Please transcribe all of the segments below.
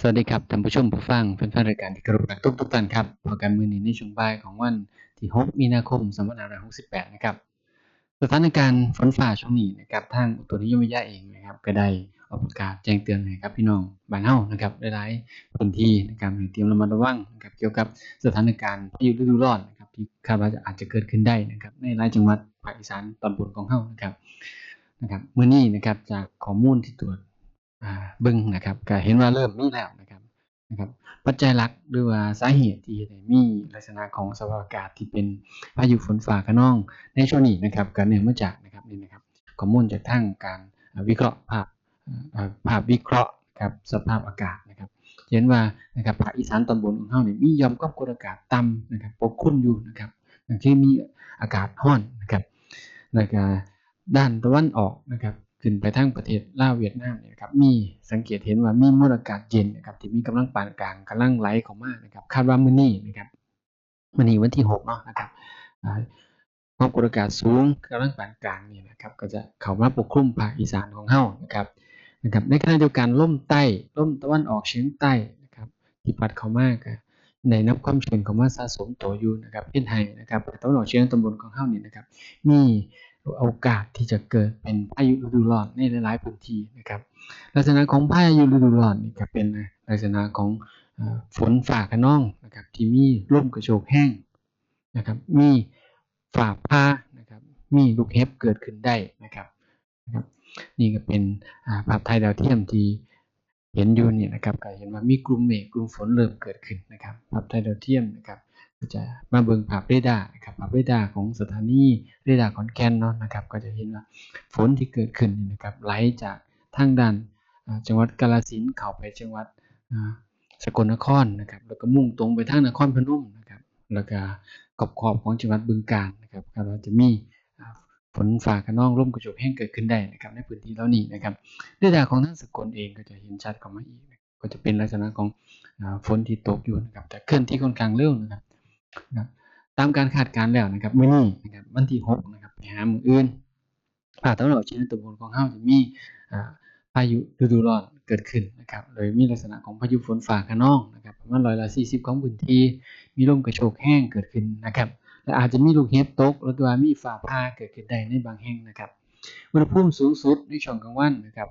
สวัสดีครับท่านผู้ชมผู้ฟังแฟนๆรายการที่เคารพรักทุกทุกท่านครับพบกันมือนี้ในช่วงบ่ายของวันที่ 6 มีนาคม 2568 นะครับ สถานการณ์ฝนฟ้าช่วงนี้นะครับทางอุตุนิยมวิทยาเองนะครับก็ได้ออกประกาศแจ้งเตือนให้กับพี่น้องบ้านเฮานะครับหลายๆพื้นที่นะครับให้เตรียมระมัดระวังนะครับเกี่ยวกับสถานการณ์พายุฤดูร้อนนะครับที่คาดว่าจะอาจจะเกิดขึ้นได้นะครับในหลายจังหวัดภาคอีสานตอนบนของเฮานะครับนะครับมื้อนี้นะครับจากข้อมูลที่ตรวจ อ่าเบิ่งนะครับก็เห็นว่าเริ่มมีแล้วนะครับนะครับ ปัจจัยหลักหรือว่าสาเหตุที่มีลักษณะของสภาพอากาศที่เป็นพายุฝนฟ้าคะนองในช่วงนี้นะครับก็เนื่องมาจากนะครับนี่นะครับข้อมูลจากทางการวิเคราะห์ภาพภาพวิเคราะห์ครับสภาพอากาศนะครับเห็นว่านะครับภาคอีสานตอนบนของเฮานี่มียอมความกดอากาศต่ำนะครับปกคลุมอยู่นะครับอย่างที่มีอากาศร้อนนะครับแล้วก็ด้านตะวันออกนะครับ ขึ้นไปทางประเทศลาวเวียดนามเนี่ยนะครับมีสังเกตเห็นว่ามีมวลอากาศเย็นนะครับที่มีกำลังปานกลางกำลังไหลเข้ามานะครับคาดว่ามื้อนี้นะครับมื้อนี้วันที่6เนาะนะครับความกดอากาศสูงกำลังปานกลางนี่นะครับก็จะเข้ามาปกคลุมภาคอีสานของเฮานะครับนะครับในขณะเดียวกันล่มใต้ล่มตะวันออกเฉียงใต้นะครับที่พัดเข้ามาก็ได้ำความชื้นข้ามาสะสมตัวอยู่นะครับเฮ็ดให้นะครับตะวันออกเฉียงตอนบนของเฮานี่นะครับมี โอกาสที่จะเกิดเป็นพายุฤดูร้อนในหลายๆพื้นที่นะครับ ลักษณะของพายุฤดูร้อนนี่ก็เป็นลักษณะของฝนฟ้าคะนองนะครับที่มีลมกระโชกแห้งนะครับมีฟ้าผ่านะครับมีลูกเห็บเกิดขึ้นได้นะครับนะครับ นี่ก็เป็นภาพถ่ายดาวเทียมที่เห็นอยู่นี่นะครับก็เห็นว่ามีกลุ่มเมฆกลุ่มฝนเริ่มเกิดขึ้นนะครับภาพถ่ายดาวเทียมนะครับ จะมาเบิ่งภาพเรดาร์ครับภาพเรดาร์ของสถานีเรดาร์ขอนแก่นเนาะนะครับ ก็จะเห็นว่าฝนที่เกิดขึ้นนะครับไหลจากทางด้านจังหวัดกาฬสินธุ์เข้าไปจังหวัดสกลนครนะครับ แล้วก็มุ่งตรงไปทางนครพนมนะครับ แล้วก็ขอบขอบของจังหวัดบึงกาฬนะครับคาดว่าจะมีฝนฟ้าคะนองลมกระโชกแห้งเกิดขึ้นได้นะครับ ในพื้นที่เหล่านี้นะครับเรดาร์ของทางสกลเองก็จะเห็นชัดเข้ามาอีก ก็จะเป็นลักษณะของฝนที่ตกอยู่นะครับ แต่เคลื่อนที่ค่อนข้างเร็วนะครับ นะตามการคาดการณ์แล้วนะครับมื้อนี้นะครับวันที่6นะครับไปหามื้ออื่นภาคตะวันออกเฉียงเหนือตอนบนของเฮาจะมีอ่าพายุฤดูร้อนเกิดขึ้นนะครับโดยมีลักษณะของพายุฝนฟ้าคะนองนะครับประมาณร้อยละ40 ของพื้นที่ มีลมกระโชกแห้งเกิดขึ้นนะครับและอาจจะมีลูกเห็บตกหรือว่ามีฟ้าผ่าเกิดขึ้นได้ในบางแห่งนะครับอุณหภูมิสูงสุดในช่วงกลางวันนะครับ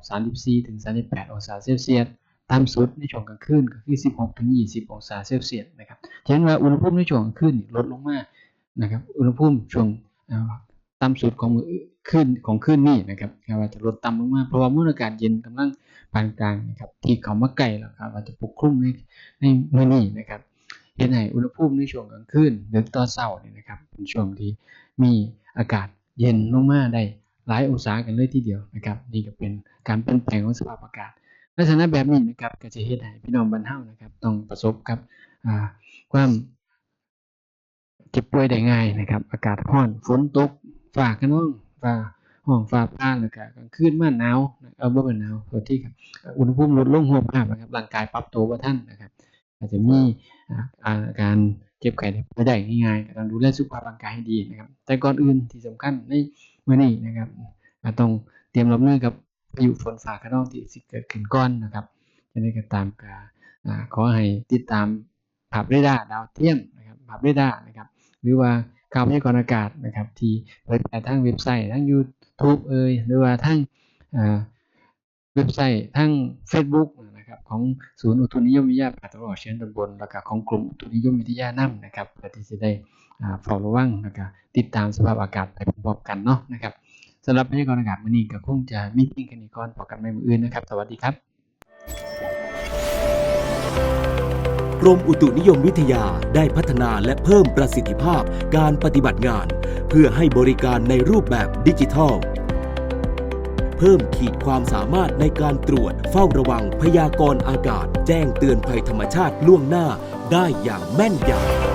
34-38 องศาเซลเซียส ต่ำสุดในช่วงกลางคืนก็คือ 16ถึง20 องศาเซลเซียสนะครับจะเห็นว่าอุณหภูมิในช่วงกลางคืนลดลงมากนะครับ อุณหภูมิช่วงอ่าต่ำสุดของมื้อคืนของคืนนี้นะครับว่าจะลดต่ำลงมากเพราะว่ามวลอากาศเย็นกำลังปานกลางนะครับ ที่เขามาใกลแล้วครับว่าจะปกคลุมในในมือนี้นะครับเฮ็ดให้อุณหภูมิในช่วงกลางคืนดึกต่อเช้านี่นะครับเป็นช่วงที่มีอากาศเย็นลงมาได้หลายองศากันเลยทีเดียวนะครับนี่ก็เป็นการเปลี่ยนแปลงของสภาพอากาศ ลักษณะแบบนี้นะครับก็จะเฮ็ดให้พี่น้องบ้านเฮานะครับ ต้องประสบกับความเจ็บป่วยได้ง่ายนะครับ อากาศร้อนฝนตกฟ้าคะนองฟ้าห้องฟ้าผ่าแล้วก็กลางคืนมาหนาวเอ่อบ่แม่นหนาวโทษทีครับอุณหภูมิลดลงฮวภาพนะครับร่างกายปรับตัวบ่ทันนะครับ อาจจะมีอาการเจ็บไข้ได้ป่วยได้ง่ายๆต้องดูแลสุขภาพร่างกายให้ดีนะครับ แต่ก่อนอื่นที่สำคัญในมื้อนี้นะครับต้องเตรียมรับมือกับ พายุฝนฟ้าคะนองที่สิเกิดขึ้นก่อนนะครับจะได้ก็ตามก็อ่าขอให้ติดตามภาพเรดาร์ดาวเทียมนะครับภาพเรดาร์นะครับ หรือว่าข่าวพยากรณ์อากาศนะครับ ที่เผยแพร่ทางเว็บไซต์ทาง YouTube เอยหรือว่าทางเว็บไซต์ทาง Facebook นะครับของศูนย์อุตุนิยมวิทยาภาคตะวันออกเฉียงตอนบนแล้วก็ของกลุ่มอุตุนิยมวิทยานำนะครับเพื่อที่จะได้เฝ้าระวังแล้วก็ติดตามสภาพอากาศไปพร้อมๆกันเนาะนะครับ สำหรับพยากรณ์อากาศมื้อนี้ก็คงจะมีเพียงแค่นี้ก่อนพบกันใหม่มื้ออื่นนะครับ สวัสดีครับ กรมอุตุนิยมวิทยาได้พัฒนาและเพิ่มประสิทธิภาพการปฏิบัติงาน เพื่อให้บริการในรูปแบบดิจิทัล เพิ่มขีดความสามารถในการตรวจเฝ้าระวังพยากรณ์อากาศ แจ้งเตือนภัยธรรมชาติล่วงหน้าได้อย่างแม่นยำ